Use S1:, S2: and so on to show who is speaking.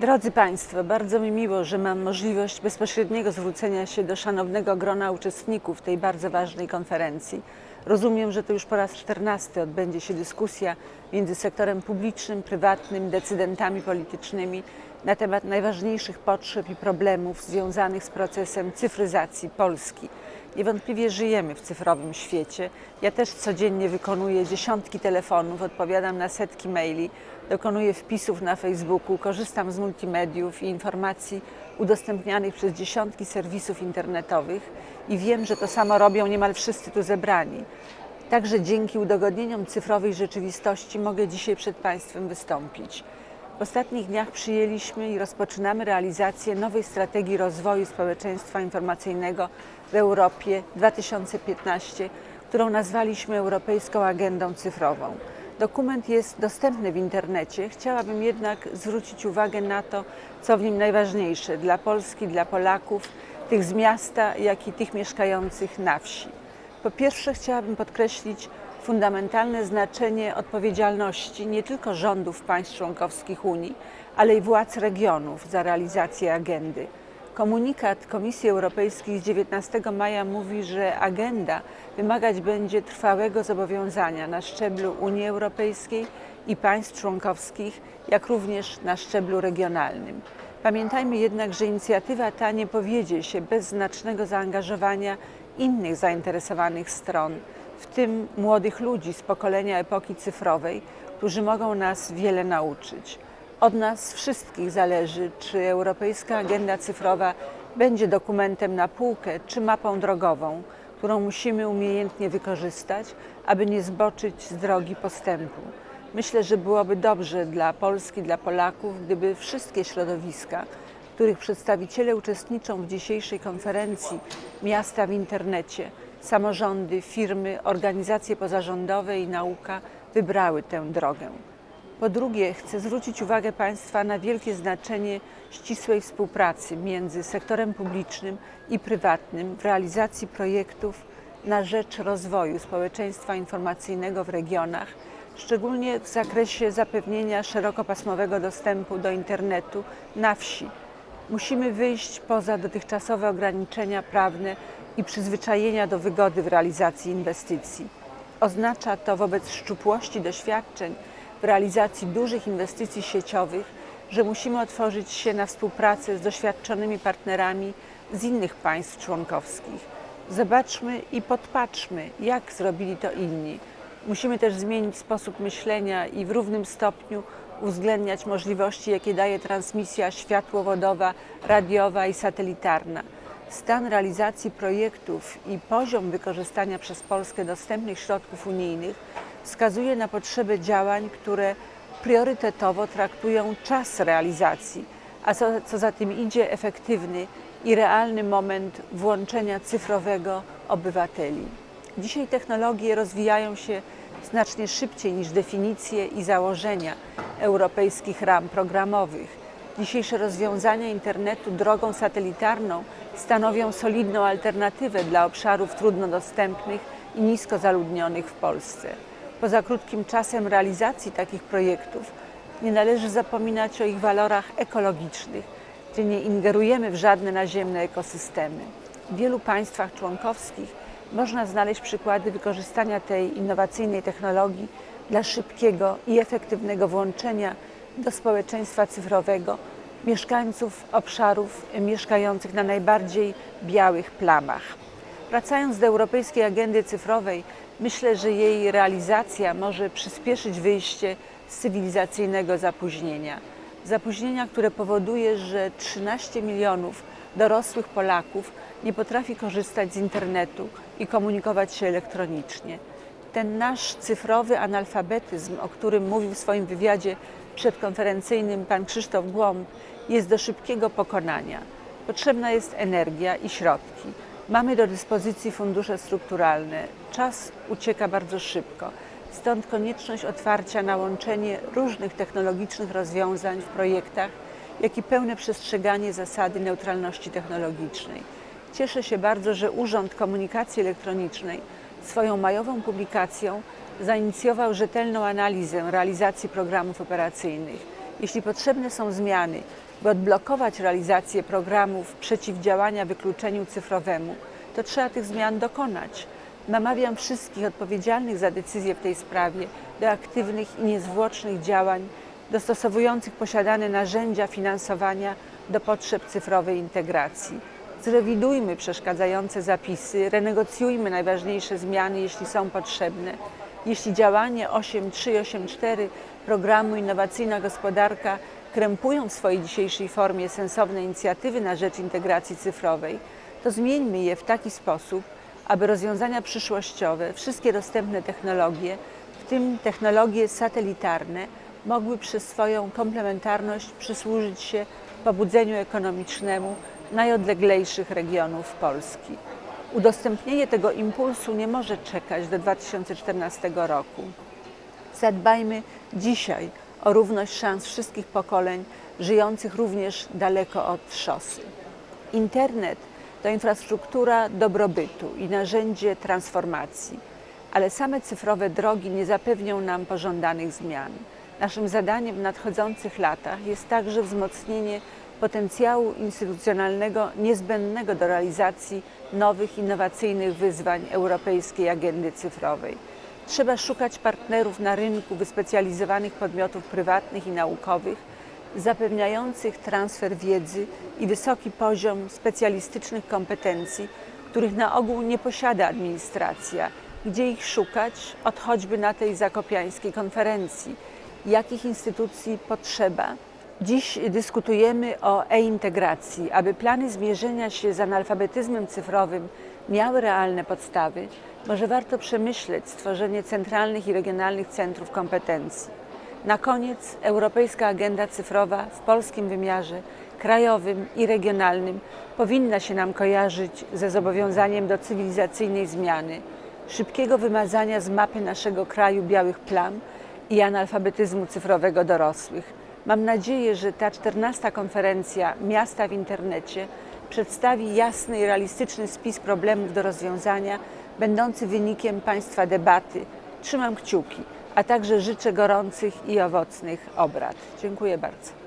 S1: Drodzy Państwo, bardzo mi miło, że mam możliwość bezpośredniego zwrócenia się do szanownego grona uczestników tej bardzo ważnej konferencji. Rozumiem, że to już po raz czternasty odbędzie się dyskusja między sektorem publicznym, prywatnym, decydentami politycznymi na temat najważniejszych potrzeb i problemów związanych z procesem cyfryzacji Polski. Niewątpliwie żyjemy w cyfrowym świecie. Ja też codziennie wykonuję dziesiątki telefonów, odpowiadam na setki maili, dokonuję wpisów na Facebooku, korzystam z multimediów i informacji udostępnianych przez dziesiątki serwisów internetowych i wiem, że to samo robią niemal wszyscy tu zebrani. Także dzięki udogodnieniom cyfrowej rzeczywistości mogę dzisiaj przed Państwem wystąpić. W ostatnich dniach przyjęliśmy i rozpoczynamy realizację nowej strategii rozwoju społeczeństwa informacyjnego w Europie 2015, którą nazwaliśmy Europejską Agendą Cyfrową. Dokument jest dostępny w internecie. Chciałabym jednak zwrócić uwagę na to, co w nim najważniejsze dla Polski, dla Polaków, tych z miasta, jak i tych mieszkających na wsi. Po pierwsze, chciałabym podkreślić fundamentalne znaczenie odpowiedzialności nie tylko rządów państw członkowskich Unii, ale i władz regionów za realizację agendy. Komunikat Komisji Europejskiej z 19 maja mówi, że agenda wymagać będzie trwałego zobowiązania na szczeblu Unii Europejskiej i państw członkowskich, jak również na szczeblu regionalnym. Pamiętajmy jednak, że inicjatywa ta nie powiedzie się bez znacznego zaangażowania innych zainteresowanych stron, w tym młodych ludzi z pokolenia epoki cyfrowej, którzy mogą nas wiele nauczyć. Od nas wszystkich zależy, czy Europejska Agenda Cyfrowa będzie dokumentem na półkę, czy mapą drogową, którą musimy umiejętnie wykorzystać, aby nie zboczyć z drogi postępu. Myślę, że byłoby dobrze dla Polski, dla Polaków, gdyby wszystkie środowiska, których przedstawiciele uczestniczą w dzisiejszej konferencji Miasta w internecie, samorządy, firmy, organizacje pozarządowe i nauka wybrały tę drogę. Po drugie, chcę zwrócić uwagę Państwa na wielkie znaczenie ścisłej współpracy między sektorem publicznym i prywatnym w realizacji projektów na rzecz rozwoju społeczeństwa informacyjnego w regionach, szczególnie w zakresie zapewnienia szerokopasmowego dostępu do internetu na wsi. Musimy wyjść poza dotychczasowe ograniczenia prawne i przyzwyczajenia do wygody w realizacji inwestycji. Oznacza to wobec szczupłości doświadczeń w realizacji dużych inwestycji sieciowych, że musimy otworzyć się na współpracę z doświadczonymi partnerami z innych państw członkowskich. Zobaczmy i podpatrzmy, jak zrobili to inni. Musimy też zmienić sposób myślenia i w równym stopniu uwzględniać możliwości, jakie daje transmisja światłowodowa, radiowa i satelitarna. Stan realizacji projektów i poziom wykorzystania przez Polskę dostępnych środków unijnych wskazuje na potrzebę działań, które priorytetowo traktują czas realizacji, a co, co za tym idzie efektywny i realny moment włączenia cyfrowego obywateli. Dzisiaj technologie rozwijają się znacznie szybciej niż definicje i założenia europejskich ram programowych. Dzisiejsze rozwiązania internetu drogą satelitarną stanowią solidną alternatywę dla obszarów trudno dostępnych i nisko zaludnionych w Polsce. Poza krótkim czasem realizacji takich projektów nie należy zapominać o ich walorach ekologicznych, gdzie nie ingerujemy w żadne naziemne ekosystemy. W wielu państwach członkowskich można znaleźć przykłady wykorzystania tej innowacyjnej technologii dla szybkiego i efektywnego włączenia do społeczeństwa cyfrowego mieszkańców obszarów mieszkających na najbardziej białych plamach. Wracając do Europejskiej Agendy Cyfrowej, myślę, że jej realizacja może przyspieszyć wyjście z cywilizacyjnego zapóźnienia. Zapóźnienia, które powoduje, że 13 milionów dorosłych Polaków nie potrafi korzystać z internetu i komunikować się elektronicznie. Ten nasz cyfrowy analfabetyzm, o którym mówił w swoim wywiadzie przedkonferencyjnym pan Krzysztof Głąb, jest do szybkiego pokonania. Potrzebna jest energia i środki. Mamy do dyspozycji fundusze strukturalne. Czas ucieka bardzo szybko. Stąd konieczność otwarcia na łączenie różnych technologicznych rozwiązań w projektach, jak i pełne przestrzeganie zasady neutralności technologicznej. Cieszę się bardzo, że Urząd Komunikacji Elektronicznej swoją majową publikacją zainicjował rzetelną analizę realizacji programów operacyjnych Jeśli potrzebne są zmiany, by odblokować realizację programów przeciwdziałania wykluczeniu cyfrowemu, to trzeba tych zmian dokonać. Namawiam wszystkich odpowiedzialnych za decyzje w tej sprawie do aktywnych i niezwłocznych działań dostosowujących posiadane narzędzia finansowania do potrzeb cyfrowej integracji. Zrewidujmy przeszkadzające zapisy, renegocjujmy najważniejsze zmiany, jeśli są potrzebne. Jeśli działanie 8.3 i 8.4 programu Innowacyjna Gospodarka krępują w swojej dzisiejszej formie sensowne inicjatywy na rzecz integracji cyfrowej, to zmieńmy je w taki sposób, aby rozwiązania przyszłościowe, wszystkie dostępne technologie, w tym technologie satelitarne, mogły przez swoją komplementarność przysłużyć się pobudzeniu ekonomicznemu najodleglejszych regionów Polski. Udostępnienie tego impulsu nie może czekać do 2014 roku. Zadbajmy dzisiaj o równość szans wszystkich pokoleń, żyjących również daleko od szosy. Internet to infrastruktura dobrobytu i narzędzie transformacji, ale same cyfrowe drogi nie zapewnią nam pożądanych zmian. Naszym zadaniem w nadchodzących latach jest także wzmocnienie potencjału instytucjonalnego niezbędnego do realizacji nowych, innowacyjnych wyzwań europejskiej agendy cyfrowej. Trzeba szukać partnerów na rynku wyspecjalizowanych podmiotów prywatnych i naukowych, zapewniających transfer wiedzy i wysoki poziom specjalistycznych kompetencji, których na ogół nie posiada administracja. Gdzie ich szukać, od choćby na tej zakopiańskiej konferencji? Jakich instytucji potrzeba? Dziś dyskutujemy o e-integracji. Aby plany zmierzenia się z analfabetyzmem cyfrowym miały realne podstawy, może warto przemyśleć stworzenie centralnych i regionalnych centrów kompetencji. Na koniec Europejska Agenda Cyfrowa w polskim wymiarze krajowym i regionalnym powinna się nam kojarzyć ze zobowiązaniem do cywilizacyjnej zmiany, szybkiego wymazania z mapy naszego kraju białych plam i analfabetyzmu cyfrowego dorosłych. Mam nadzieję, że ta 14. konferencja Miasta w internecie przedstawi jasny i realistyczny spis problemów do rozwiązania, będący wynikiem Państwa debaty. Trzymam kciuki, a także życzę gorących i owocnych obrad. Dziękuję bardzo.